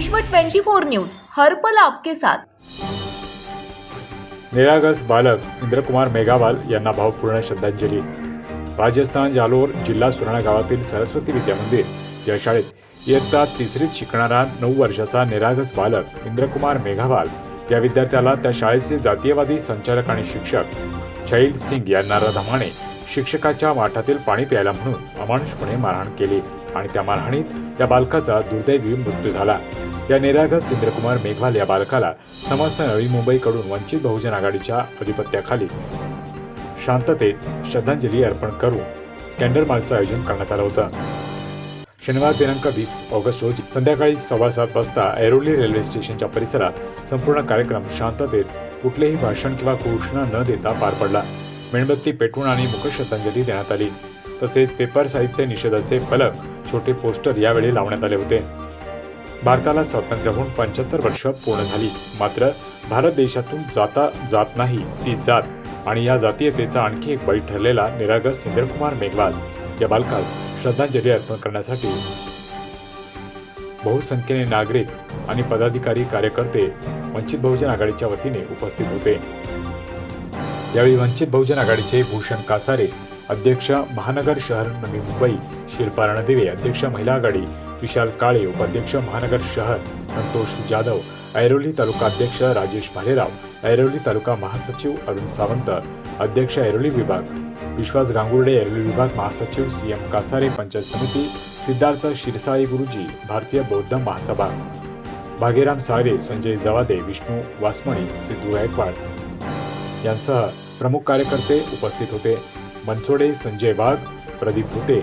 विश्व 24 न्यूज हर्पल आपके साथ. निरागस बालक इंद्रकुमार मेघावाल यांना भावपूर्ण श्रद्धांजली. राजस्थान जालोर जिल्हा सुराणा गावातील सरस्वती विद्या मंदिर या शाळेत इयत्ता तिसरीत शिकणारा नऊ वर्षाचा निरागस बालक इंद्रकुमार मेघावाल या विद्यार्थ्याला त्या शाळेचे जातीयवादी संचालक आणि शिक्षक छैल सिंग यांना रधमाने शिक्षकाच्या माठातील पाणी प्यायला म्हणून अमानुषपणे मारहाण केली आणि त्या मारहाणीत या बालकाचा दुर्दैवी मृत्यू झाला. या निरागस इंद्रकुमार मेघवाल या बालकाला समस्त नवी मुंबईकडून वंचित बहुजन आघाडीच्या अधिपत्याखाली शांततेत श्रद्धांजली अर्पण करून कॅन्डल मार्चचं आयोजन करण्यात आलं होतं. शनिवार दिनांक वीस ऑगस्ट रोजी संध्याकाळी सव्वा सात वाजता ऐरोली रेल्वे स्टेशनच्या परिसरात संपूर्ण कार्यक्रम शांततेत कुठलेही भाषण किंवा घोषणा न देता पार पडला. मेणबत्ती पेटवून आणि मुख श्रद्धांजली देण्यात आली. तसेच पेपर साईजचे निषेधाचे फलक छोटे पोस्टर यावेळी लावण्यात आले होते. भारताला स्वातंत्र्य होऊन पंच्याहत्तर वर्ष पूर्ण झाली. मात्र भारत देशातून जाता जात नाही ती जात. आणि या जातीयतेचा आणखी एक बळी ठरलेला निरागस इंद्रकुमार मेघवाल. या बालकास श्रद्धांजली अर्पण करण्यासाठी बहुसंख्येने नागरिक आणि पदाधिकारी कार्यकर्ते वंचित बहुजन आघाडीच्या वतीने उपस्थित होते. यावेळी वंचित बहुजन आघाडीचे भूषण कासारे अध्यक्ष महानगर शहर नवी मुंबई शिल्पा रणदिवे अध्यक्ष महिला आघाडी विशाल काळे उपाध्यक्ष महानगर शहर संतोष जाधव ऐरोली तालुका अध्यक्ष राजेश भालेराव ऐरोली तालुका महासचिव अरुण सावंत अध्यक्ष ऐरोली विभाग विश्वास गांगुर्डे ऐरोली विभाग महासचिव सी एम कासारे पंचायत समिती सिद्धार्थ शिरसाई गुरुजी भारतीय बौद्ध महासभा. भागेराम सारे संजय जवादे विष्णू वासमणी सिद्धू गायकवाड. यांसह प्रमुख कार्यकर्ते उपस्थित होते. मनसोडे संजय वाघ प्रदीप भुते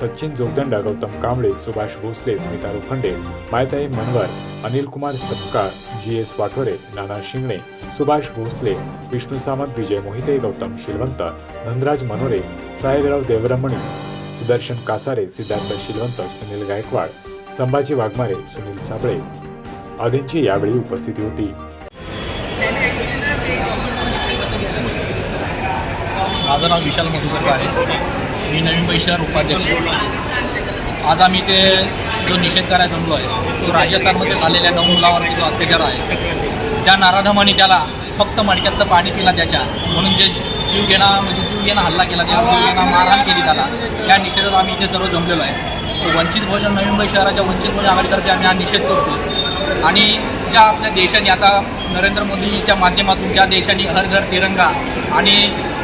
सचिन जोगदंडा गौतम कांबळे सुभाष भोसले स्मिता लोखंडे मायताई मनवर अनिल कुमार सपकाळ जी एस वाठोरे नाना शिंगणे सुभाष भोसले विष्णू सामंत विजय मोहिते गौतम शिलवंत धनराज मनोरे साहेबराव देवरमणी सुदर्शन कासारे सिद्धार्थ शिलवंत सुनील गायकवाड संभाजी वाघमारे सुनील साबळे आदींची यावेळी उपस्थिती होती. माझं नाव विशाल मधुकर आहे मी नवीन शहर उपाध्यक्ष. आज आम्ही ते जो निषेध करायला जमलो आहे तो राजस्थानमध्ये झालेल्या नऊ मुलावरती जो अत्याचार आहे ज्या नाराधमाने त्याला फक्त मडक्यातलं पाणी पिला त्याच्या म्हणून जे जीव घेणा म्हणजे जीव घेणा हल्ला केला त्या जीवघेणा मारहाण केली त्याला या निषेधात आम्ही इथे सर्व जमलेलो आहे. वंचित बहुजन नवी मुंबई शहराच्या वंचित बहुजन आघाडीतर्फे आम्ही हा निषेध करतो आणि ज्या आपल्या देशाने आता नरेंद्र मोदीच्या माध्यमातून ज्या देशाने हर घर तिरंगा आणि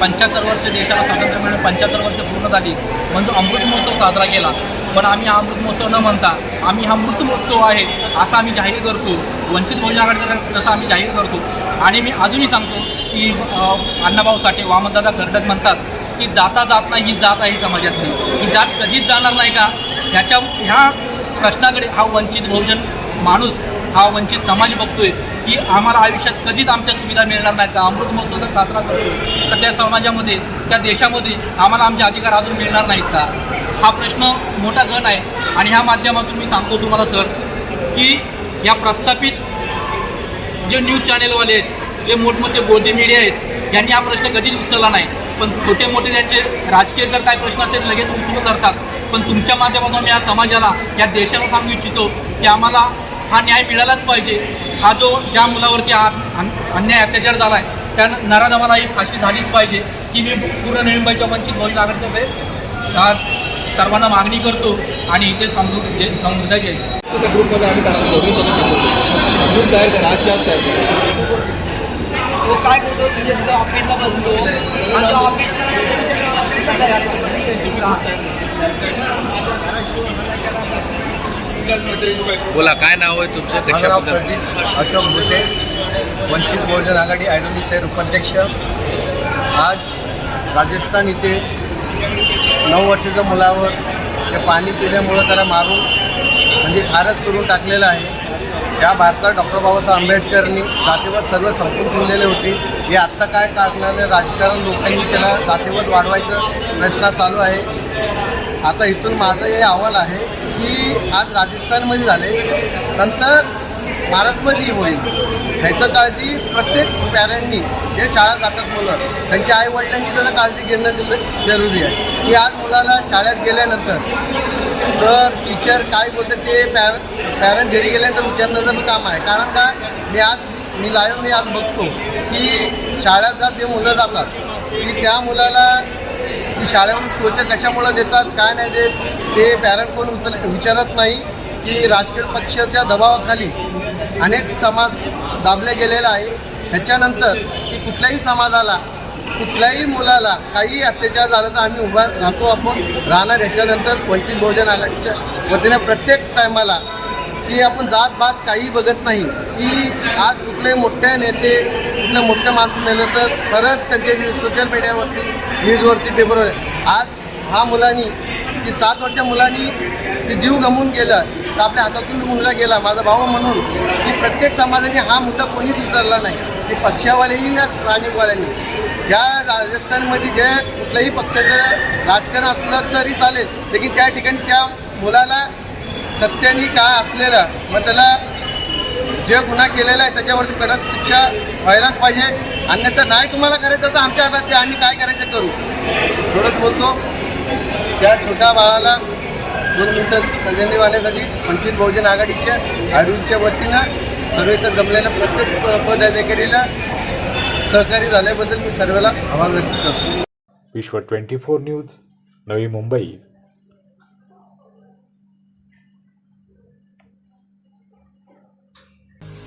पंच्याहत्तर वर्ष देशाला स्वातंत्र्य मिळून पंच्याहत्तर वर्ष पूर्ण झाली. म्हणजे अमृत महोत्सव साजरा केला. पण आम्ही हा अमृत महोत्सव न म्हणता आम्ही हा मृत महोत्सव आहे असं आम्ही जाहीर करतो. वंचित बहुजन आघाडीतर्फे तसं आम्ही जाहीर करतो. आणि मी अजूनही सांगतो की अण्णाभाऊ साठे वामनदादा कर्डक म्हणतात की जाता जात नाही ही जात आहे समाजातली. ही जात कधीच जाणार नाही का? ह्याच्या ह्या प्रश्नाकडे हा वंचित बहुजन माणूस हा वंचित समाज बघतोय की आम्हाला आयुष्यात कधीच आमच्या सुविधा मिळणार नाहीत. का अमृत महोत्सव जर साजरा करतो तर त्या समाजामध्ये त्या देशामध्ये आम्हाला आमचे अधिकार अजून मिळणार नाहीत का? हा प्रश्न मोठा गण आहे. आणि ह्या माध्यमातून मी सांगतो तुम्हाला सर की या प्रस्थापित जे न्यूज चॅनेलवाले आहेत जे मोठमोठे बोधी मीडिया आहेत यांनी हा प्रश्न कधीच उचलला नाही. पण छोटे मोठे त्यांचे राजकीय जर काय प्रश्न असतील लगेच उचलून धरतात. पण तुमच्या माध्यमातून मी या समाजाला या देशाला सांगू इच्छितो की आम्हाला हा न्याय मिळालाच पाहिजे. हा जो ज्या मुलावरती हा अन- अन्याय अत्याचार झाला आहे त्या नराधमाला ही फाशी झालीच पाहिजे. ही मी पूर्ण नवी मुंबईच्या वंचित बहुजन आघाडीतर्फे हा सर्वांना मागणी करतो आणि इथे समजून जे घ्यायचा त्या ग्रुपमध्ये आम्ही टाकतो दोन्ही सोबत टाकतो ग्रुप तयार करा आजच्या आज तयार करा. तो काय करतो? तुझ्या तिथं ऑफिसला बसतो आणि बोला काय नाव आहे तुमचं? माझं नाव कशाबद्दल प्रदीप अशोक भुटे वंचित बहुजन आघाडी ऐरोली शहर उपाध्यक्ष. आज राजस्थान इथे नऊ वर्षाच्या मुलावर ते पाणी पिल्यामुळं त्याला मारून म्हणजे ठारच करून टाकलेलं आहे. या भारतात डॉक्टर बाबासाहेब आंबेडकरांनी जातीवाद सर्व संपून ठेवलेले होते. हे आत्ता काय कारणाने राजकारण लोकांनी त्याला जातीवाद वाढवायचा प्रयत्न चालू आहे. आता इथून माझं हे अहवाल आहे की आज राजस्थानमध्ये झाले. नंतर महाराष्ट्रामध्ये होईल. ह्याचं काळजी प्रत्येक पॅरेंटनी जे शाळा जातात मुलं त्यांच्या आईवडिलांची त्याचं काळजी घेणं जरुरी आहे. की आज मुलाला शाळेत गेल्यानंतर सर टीचर काय बोलतात ते पॅर पॅरेंट घरी गेल्यानंतर विचारण्याचं काम आहे. कारण का मी आज मी लाईव्ह मी आज बघतो की शाळेत जात जे मुलं जातात की त्या मुलाला की शाळेवरून टोचर कशामुळं देतात काय नाही देत ते पॅरेंट कोण उचल विचारत नाही की राजकीय पक्षाच्या दबावाखाली अनेक समाज दाबले गेलेला आहे. ह्याच्यानंतर की कुठल्याही समाजाला कुठल्याही मुलाला काही अत्याचार झाला तर आम्ही उभा राहतो आपण राहणार. ह्याच्यानंतर वंचित बहुजन आघाडीच्या वतीने प्रत्येक टायमाला की आपण जात बात काही बघत नाही की आज कुठले मोठे नेते कुठले मोठे माणसं मेलं तर परत त्यांचे सोशल मीडियावरती न्यूजवरती पेपरवर आज हा मुलांनी की सात वर्षा मुलांनी की जीव गमवून गेला तर आपल्या हातातून मुलगा गेला माझा भाऊ म्हणून की प्रत्येक समाजाने हा मुद्दा कोणीच उचलला नाही. की पक्षावाल्यांनी ना स्थानिकवाल्यांनी ज्या राजस्थानमध्ये जे कुठल्याही पक्षाचं राजकारण असलं तरी चालेल लेकिन त्या ठिकाणी त्या मुलाला सत्याने का असलेलं मग त्याला जे गुन्हा केलेला आहे त्याच्यावरती कडक शिक्षा व्हायलाच पाहिजे. अन्यथा नाही तुम्हाला करायचं तर आमच्या हातात ते आम्ही काय करायचं करू? थोडंच बोलतो. त्या छोट्या बाळाला दोन मिनटं सगळ्यांनी वाहण्यासाठी वंचित बहुजन आघाडीच्या आयुर्वेदच्या वतीनं सर्व इथं जमलेल्या प्रत्येक पदाधिकारीला सहकारी झाल्याबद्दल मी सर्वांना आभार व्यक्त करतो. विश्व twenty four news Navi Mumbai.